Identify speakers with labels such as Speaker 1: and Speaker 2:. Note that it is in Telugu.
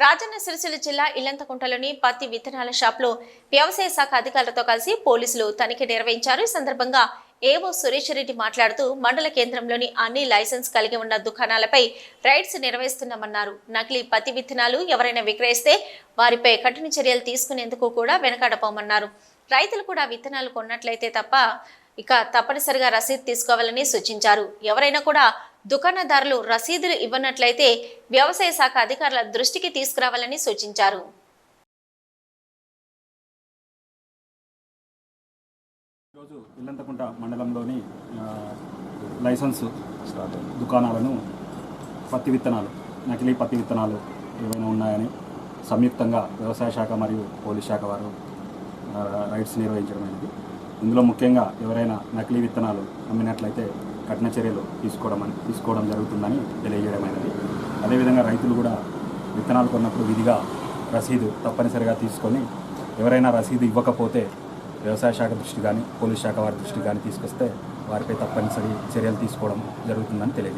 Speaker 1: రాజన్న సిరిసిల్ల జిల్లా ఇల్లంతకుంటలోని పత్తి విత్తనాల షాప్లో వ్యవసాయ శాఖ అధికారులతో కలిసి పోలీసులు తనిఖీ నిర్వహించారు. ఈ సందర్భంగా ఏవో సురేష్ రెడ్డి మాట్లాడుతూ మండల కేంద్రంలోని అన్ని లైసెన్స్ కలిగి ఉన్న దుకాణాలపై రైడ్స్ నిర్వహిస్తున్నామన్నారు. నకిలీ పత్తి విత్తనాలు ఎవరైనా విక్రయిస్తే వారిపై కఠిన చర్యలు తీసుకునేందుకు కూడా వెనకాడపోమన్నారు. రైతులు కూడా విత్తనాలు కొన్నట్లయితే తప్ప ఇక తప్పనిసరిగా రసీదు తీసుకోవాలని సూచించారు. ఎవరైనా కూడా దుకాణదారులు రసీదులు ఇవ్వనట్లయితే వ్యవసాయ శాఖ అధికారుల దృష్టికి తీసుకురావాలని సూచించారు.
Speaker 2: ఈరోజు ఇల్లంతకుంట మండలంలోని లైసెన్స్ దుకాణాలను పత్తి విత్తనాలు నకిలీ పత్తి విత్తనాలు ఏవైనా ఉన్నాయని సంయుక్తంగా వ్యవసాయ శాఖ మరియు పోలీస్ శాఖ వారు రైడ్స్ రైడ్స్ నిర్వహించడమైనది ఇందులో ముఖ్యంగా ఎవరైనా నకిలీ విత్తనాలు అమ్మినట్లయితే కఠిన చర్యలు తీసుకోవడం తీసుకోవడం జరుగుతుందని తెలియజేయడమైనది. అదేవిధంగా రైతులు కూడా విత్తనాలు కొన్నప్పుడు విధిగా రసీదు తప్పనిసరిగా తీసుకొని ఎవరైనా రసీదు ఇవ్వకపోతే వ్యవసాయ శాఖ దృష్టి కానీ పోలీస్ శాఖ వారి దృష్టి కానీ తీసుకొస్తే వారిపై తప్పనిసరి చర్యలు తీసుకోవడం జరుగుతుందని తెలియజేస్తారు